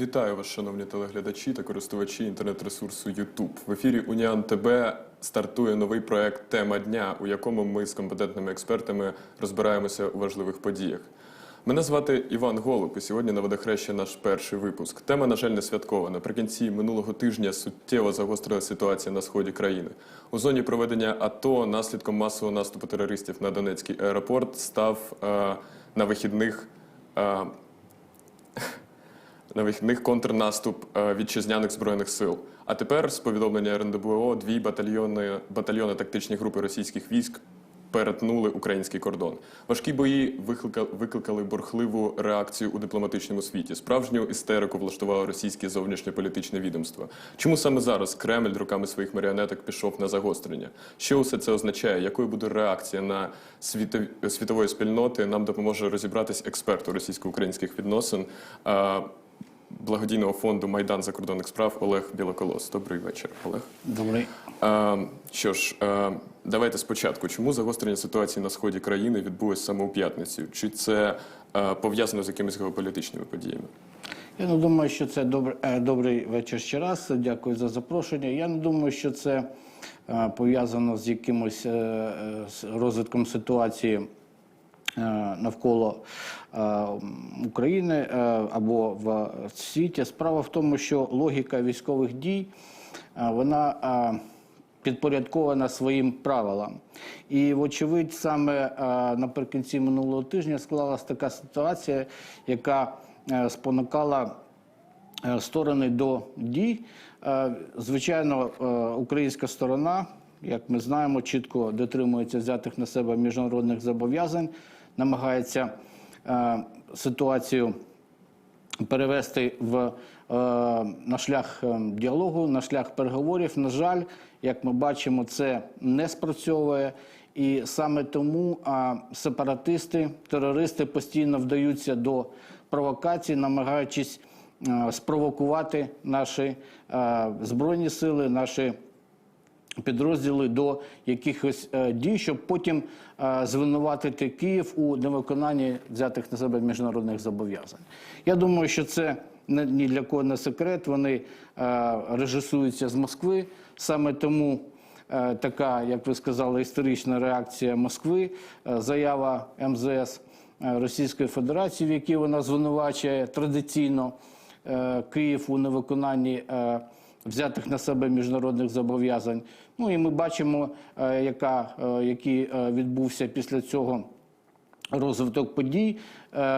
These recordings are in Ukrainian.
Вітаю вас, шановні телеглядачі та користувачі інтернет-ресурсу YouTube. В ефірі Уніан ТБ стартує новий проект Тема дня, у якому ми з компетентними експертами розбираємося у важливих подіях. Мене звати Іван Голуб, і сьогодні на водохрещі наш перший випуск. Тема, на жаль, не святкова. Наприкінці минулого тижня суттєво загострила ситуація на сході країни. У зоні проведення АТО наслідком масового наступу терористів на Донецький аеропорт став е, на вихідних. Е, на вихідних контрнаступ е, вітчизняних збройних сил. А тепер, з повідомлення РНДБО, дві батальйони, батальйони тактичні групи російських військ перетнули український кордон. Важкі бої викликали, бурхливу реакцію у дипломатичному світі. Справжню істерику влаштувало російське зовнішньополітичне відомство. Чому саме зараз Кремль руками своїх маріонеток пішов на загострення? Що усе це означає? Якою буде реакція на світові, світової спільноти? Нам допоможе розібратись експерт у російсько-українських відносин. Благодійного фонду Майдан закордонних справ Олег Білоколос. Добрий вечір, Олег. Добрий. Що ж, давайте спочатку. Чому загострення ситуації на сході країни відбулось саме у п'ятницю? Чи це пов'язано з якимись геополітичними подіями? Я не думаю, що це добр, е, добрий вечір ще раз. Дякую за запрошення. Я не думаю, що це е, пов'язано з якимось е, е, розвитком ситуації навколо е, України е, або в світі. Справа в тому, що логіка військових дій е, вона е, підпорядкована своїм правилам. І, вочевидь, саме е, наприкінці минулого тижня склалася така ситуація, яка е, спонукала е, сторони до дій. Е, Звичайно, е, українська сторона, як ми знаємо, чітко дотримується взятих на себе міжнародних зобов'язань, намагається е, ситуацію перевести в, е, на шлях е, діалогу, на шлях переговорів. На жаль, як ми бачимо, це не спрацьовує. І саме тому а, сепаратисти, терористи постійно вдаються до провокацій, намагаючись е, спровокувати наші е, збройні сили, наші підрозділи до якихось е, дій, щоб потім е, звинуватити Київ у невиконанні взятих на себе міжнародних зобов'язань. Я думаю, що це не- ні для кого не секрет. Вони е, режисуються з Москви. Саме тому така, як ви сказали, історична реакція Москви, заява МЗС Російської Федерації, в якій вона звинувачує традиційно Київ у невиконанні взятих на себе міжнародних зобов'язань. Ну і ми бачимо, е, яка, е, який е, відбувся після цього розвиток подій.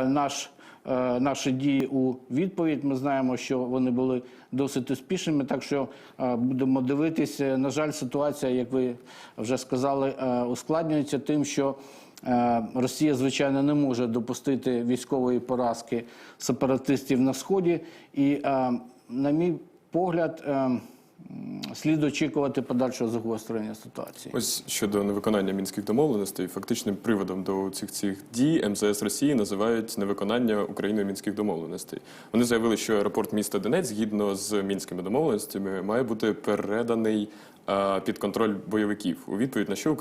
Наш, наші дії у відповідь. Ми знаємо, що вони були досить успішними. Так що будемо дивитися. На жаль, ситуація, як ви вже сказали, ускладнюється тим, що Росія, звичайно, не може допустити військової поразки сепаратистів на сході. І, на мій погляд, е, слід очікувати подальшого загострення ситуації. Ось щодо невиконання мінських домовленостей, фактичним приводом до цих цих дій МЗС Росії називають невиконання Україною мінських домовленостей. Вони заявили, що аеропорт міста Донець, згідно з мінськими домовленостями, має бути переданий під контроль бойовиків. У відповідь на що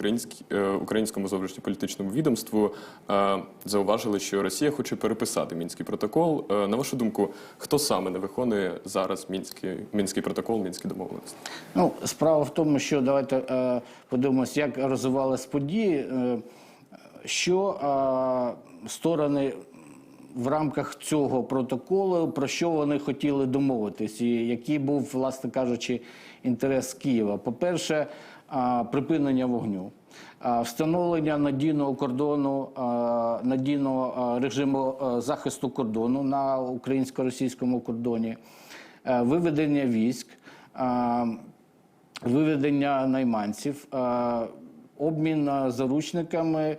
е, українському зовнішньополітичному відомству е, зауважили, що Росія хоче переписати мінський протокол. Е, На вашу думку, хто саме не виконує зараз мінський мінський протокол, мінські домовленості? Ну, справа в тому, що давайте е, подивимось, як розвивалися події, е, що е, сторони в рамках цього протоколу про що вони хотіли домовитись, і який був, власне кажучи, інтерес Києва. По-перше, е, припинення вогню. Встановлення надійного кордону, надійного режиму захисту кордону на українсько-російському кордоні, виведення військ, виведення найманців, обмін заручниками,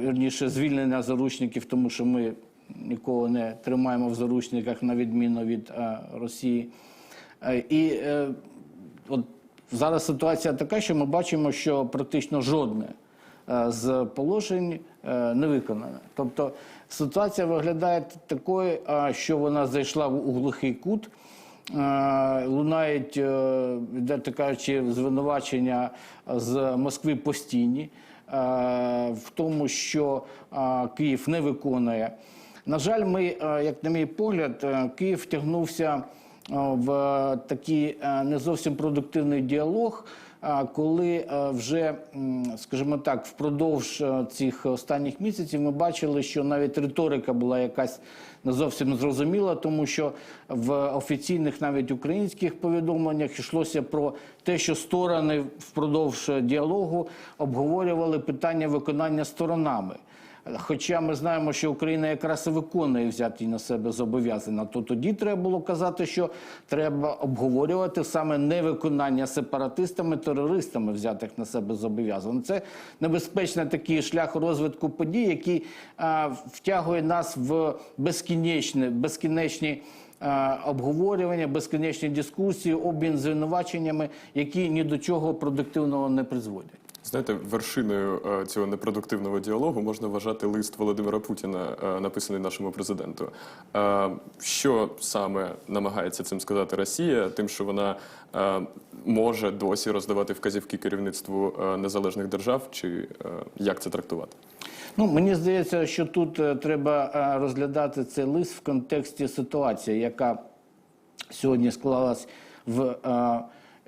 вірніше, звільнення заручників, тому що ми нікого не тримаємо в заручниках на відміну від Росії. І е, от зараз ситуація така, що ми бачимо, що практично жодне е, з положень е, не виконане. Тобто ситуація виглядає такою, що вона зайшла в- у глухий кут. Е, Лунають, відверто кажучи, звинувачення з Москви постійні в тому, що Київ не виконує На жаль, ми, як на мій погляд, Київ втягнувся в такий е, не зовсім продуктивний діалог. е, Коли е, вже, скажімо так, впродовж е, цих останніх місяців ми бачили, що навіть риторика була якась не зовсім зрозуміла, тому що в офіційних навіть українських повідомленнях йшлося про те, що сторони впродовж діалогу обговорювали питання виконання сторонами. Хоча ми знаємо, що Україна якраз і виконує взяті на себе зобов'язання, то тоді треба було казати, що треба обговорювати саме невиконання сепаратистами, терористами взятих на себе зобов'язань. Це небезпечний такий шлях розвитку подій, який втягує нас в безкінечні. а, Обговорювання, безкінечні дискусії, обмін звинуваченнями, які ні до чого продуктивного не призводять. Знаєте, вершиною е, цього непродуктивного діалогу можна вважати лист Володимира Путіна, е, написаний нашому президенту. Е, Що саме намагається цим сказати Росія, тим, що вона може досі роздавати вказівки керівництву незалежних держав, чи як це трактувати? Ну, мені здається, що тут треба розглядати цей лист в контексті ситуації, яка сьогодні склалась в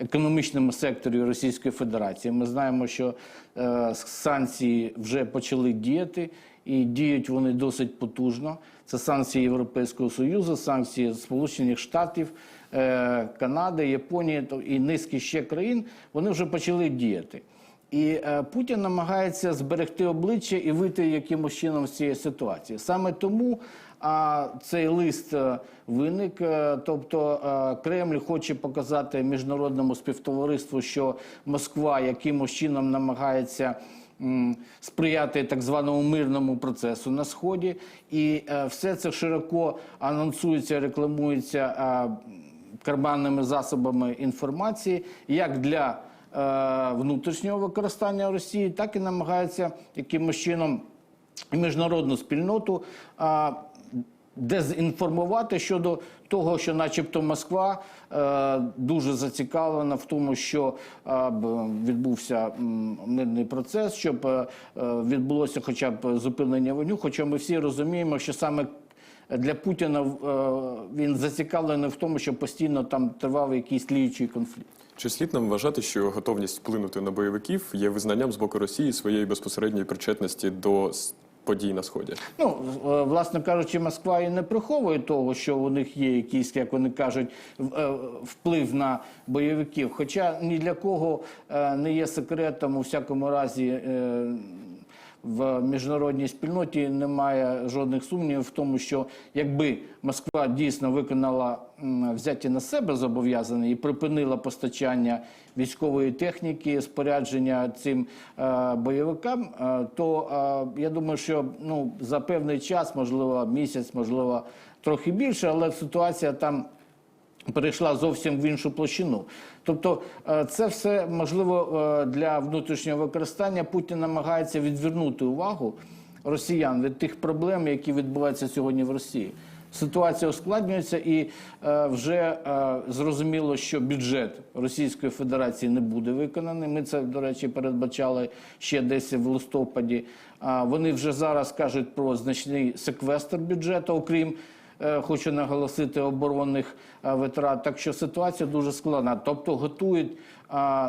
економічному секторі Російської Федерації. Ми знаємо, що е, санкції вже почали діяти, і діють вони досить потужно. Це санкції Європейського Союзу, санкції Сполучених Штатів, е, Канади, Японії і низки ще країн. Вони вже почали діяти. І е, Путін намагається зберегти обличчя і вийти якимось чином з цієї ситуації. Саме тому а, цей лист е, виник. е, Тобто Кремль хоче показати міжнародному співтовариству, що Москва якимось чином намагається. Сприяти так званому мирному процесу на сході, і е, все це широко анонсується, рекламується е, карманними засобами інформації, як для внутрішнього використання Росії, так і намагаються якимось чином міжнародну спільноту е, дезінформувати щодо того, що, начебто, Москва е, дуже зацікавлена в тому, що е, відбувся мирний процес, щоб е, е, відбулося хоча б зупинення вогню. Хоча ми всі розуміємо, що саме для Путіна е, він зацікавлений в тому, щоб постійно там тривав якийсь тліючий конфлікт. Чи слід нам вважати, що готовність вплинути на бойовиків є визнанням з боку Росії своєї безпосередньої причетності до подій на сході? Ну, е, власне кажучи, Москва і не приховує того, що у них є якийсь, як вони кажуть, е, вплив на бойовиків. Хоча ні для кого не є секретом у всякому разі. В міжнародній спільноті немає жодних сумнівів в тому, що якби Москва дійсно виконала взяті на себе зобов'язання і припинила постачання військової техніки, спорядження цим е, бойовикам, е, то е, я думаю, що ну за певний час, можливо, місяць, можливо, трохи більше, але ситуація там перейшла зовсім в іншу площину. Тобто, е, це все можливо е, для внутрішнього використання. Путін намагається відвернути увагу росіян від тих проблем, які відбуваються сьогодні в Росії. Ситуація ускладнюється, і е, вже е, зрозуміло, що бюджет Російської Федерації не буде виконаний. Ми це, до речі, передбачали ще десь в листопаді. А вони вже зараз кажуть про значний секвестр бюджету, окрім е, хочу наголосити оборонних е, витрат. Так що ситуація дуже складна. Тобто готують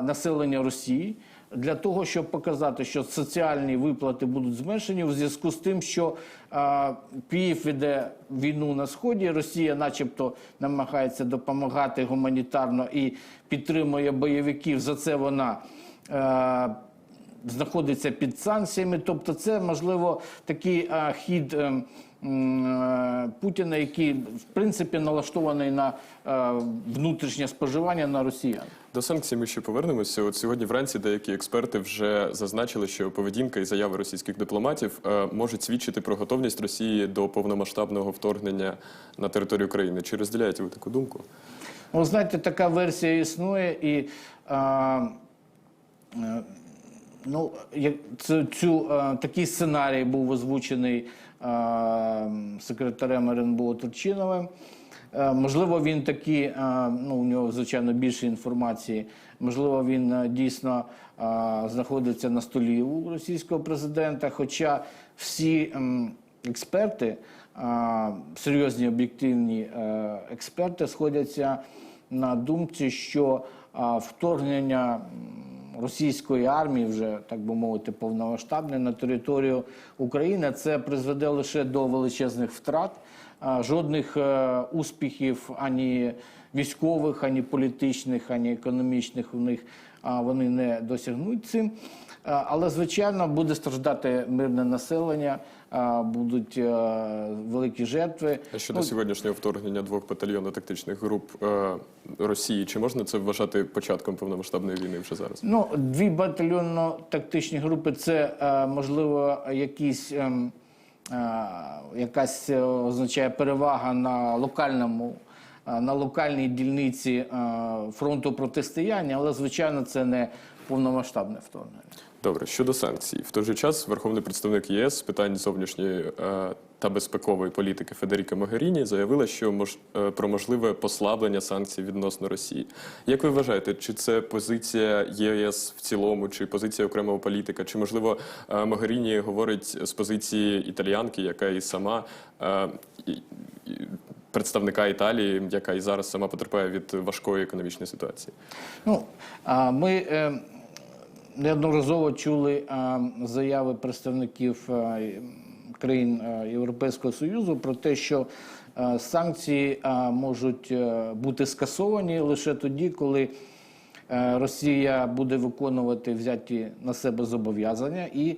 населення Росії для того, щоб показати, що соціальні виплати будуть зменшені у зв'язку з тим, що Київ веде війну на сході. Росія, начебто, намагається допомагати гуманітарно і підтримує бойовиків. За це вона. е, знаходиться під санкціями. Тобто, це можливо такий а, хід е, Путіна, який в принципі налаштований на е, внутрішнє споживання на росіян. До санкцій ми ще повернемося. От сьогодні вранці деякі експерти вже зазначили, що поведінка і заяви російських дипломатів е, можуть свідчити про готовність Росії до повномасштабного вторгнення на територію країни. Чи розділяєте ви таку думку? Ну, знаєте, така версія існує, і а, е, ну, як цю, цю, такий сценарій був озвучений секретарем РНБО Турчиновим. Е, Можливо, він такі, ну, у нього, звичайно, більше інформації. Можливо, він дійсно знаходиться на столі у російського президента. Хоча всі експерти серйозні об'єктивні е, експерти сходяться на думці, що вторгнення російської армії, вже так би мовити, повномасштабне на територію України, це призведе лише до величезних втрат. Жодних е, успіхів ані військових, ані політичних, ані економічних у них вони не досягнуть цим. А, Але, звичайно, буде страждати мирне населення, будуть е, великі жертви. А щодо Ну, сьогоднішнього вторгнення двох батальйонно-тактичних груп е, Росії, чи можна це вважати початком повномасштабної війни вже зараз? Ну, дві батальйонно-тактичні групи це е, можливо якісь. ем, е, Якась е, означає перевага на локальному, е, на локальній дільниці е, фронту протистояння, але звичайно це не повномасштабне вторгнення. Добре, щодо санкцій, в той же час верховний представник ЄС з питань зовнішньої е, та безпекової політики Федеріка Могеріні заявила, що мож, е, про можливе послаблення санкцій відносно Росії. Як ви вважаєте, чи це позиція ЄС в цілому, чи позиція окремого політика, чи можливо е, Могеріні говорить з позиції італіянки, яка і сама представника Італії, яка і зараз сама потерпає від важкої економічної ситуації? Ну, ми неодноразово чули заяви представників країн Європейського Союзу про те, що санкції можуть е, бути скасовані лише тоді, коли е, Росія буде виконувати взяті на себе зобов'язання і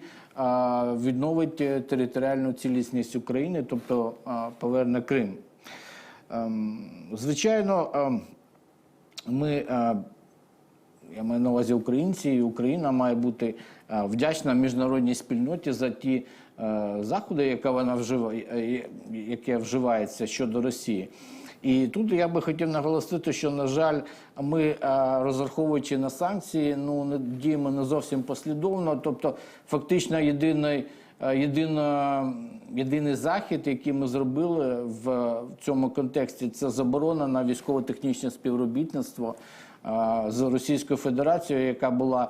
відновить е, територіальну цілісність України, тобто поверне Крим. Ем, Звичайно, ем, ми я маю на увазі українці, і Україна має бути е, вдячна міжнародній спільноті за ті е, заходи, яка вона вживає, яке вживається щодо Росії. І тут я би хотів наголосити, що на жаль, ми е, розраховуючи на санкції, ну не діємо не зовсім послідовно. Тобто, фактично, єдиний, єдина, єдиний захід, який ми зробили в цьому контексті, це заборона на військово-технічне співробітництво з Російською Федерацією, яка була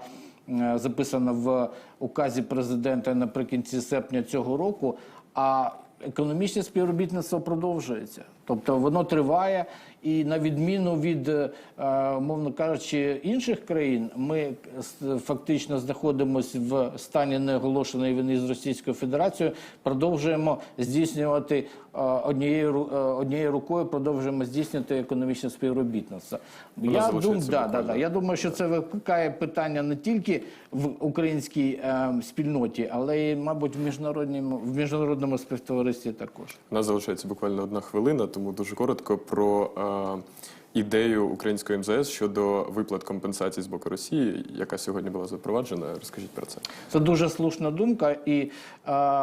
е, записана в указі президента наприкінці серпня цього року. А економічне співробітництво продовжується, тобто воно триває, і на відміну від, е, мовно кажучи, інших країн, ми фактично знаходимося в стані неоголошеної війни з Російською Федерацією. Продовжуємо здійснювати е, однією е, однією рукою, продовжуємо здійснювати економічне співробітництво. Я думаю, да, да, да. Я думаю, що це викликає питання не тільки в українській е, спільноті, але й, мабуть, в міжнародному в міжнародному співтоваристві також. У нас залишається буквально одна хвилина, тому дуже коротко про е, ідею української МЗС щодо виплат компенсацій з боку Росії, яка сьогодні була запроваджена. Розкажіть про це. Це дуже слушна думка, і е,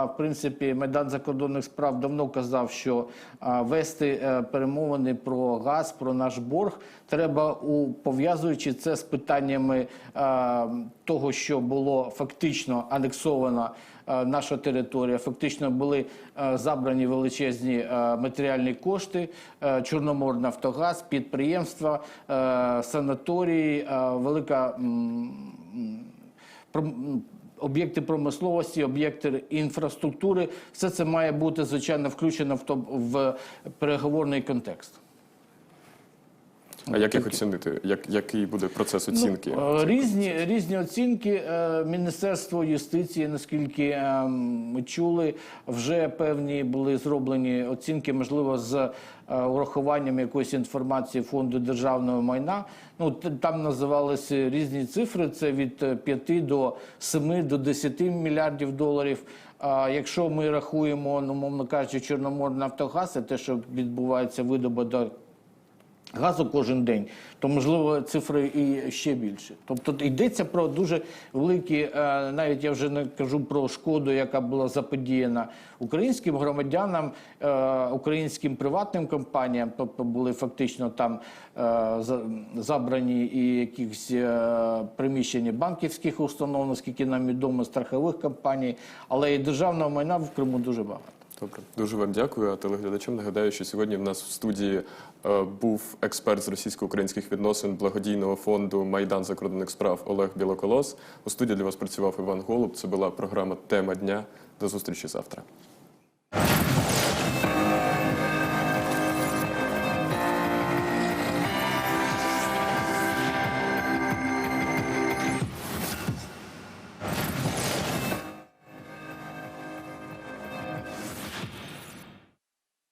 в принципі майдан закордонних справ давно казав, що е, вести е, перемовини про газ, про наш борг треба у пов'язуючи це з питаннями е, того, що було фактично анексовано. е, Наша територія фактично були е, забрані величезні е, матеріальні кошти, е, Чорноморнафтогаз, підприємства, е, санаторії, е, велика м, Об'єкти промисловості, об'єкти інфраструктури, все це має бути звичайно включено в топ- в переговорний контекст. А як їх оцінити? Як, який буде процес оцінки? Ну, різні, різні оцінки. Е, Міністерство юстиції, наскільки е, ми чули, вже певні були зроблені оцінки, можливо, з урахуванням якоїсь інформації фонду державного майна. Ну там називалися різні цифри. Це від е, 5 до 7 до 10 мільярдів доларів. А якщо ми рахуємо, ну мовно кажучи, Чорноморнафтогаз, це те, що відбувається видобуток газу кожен день, то можливо цифри і ще більше. Тобто йдеться про дуже великі, е, навіть я вже не кажу про шкоду, яка була заподіяна українським громадянам, е, українським приватним компаніям, тобто були фактично там е, забрані і якісь приміщення банківських установ, наскільки нам відомо, страхових компаній, але і державного майна в Криму дуже багато. Добре, дуже вам дякую. А телеглядачам нагадаю, що сьогодні в нас в студії е, був експерт з російсько-українських відносин благодійного фонду Майдан закордонних справ Олег Білоколос. У студії для вас працював Іван Голуб. Це була програма Тема дня. До зустрічі завтра.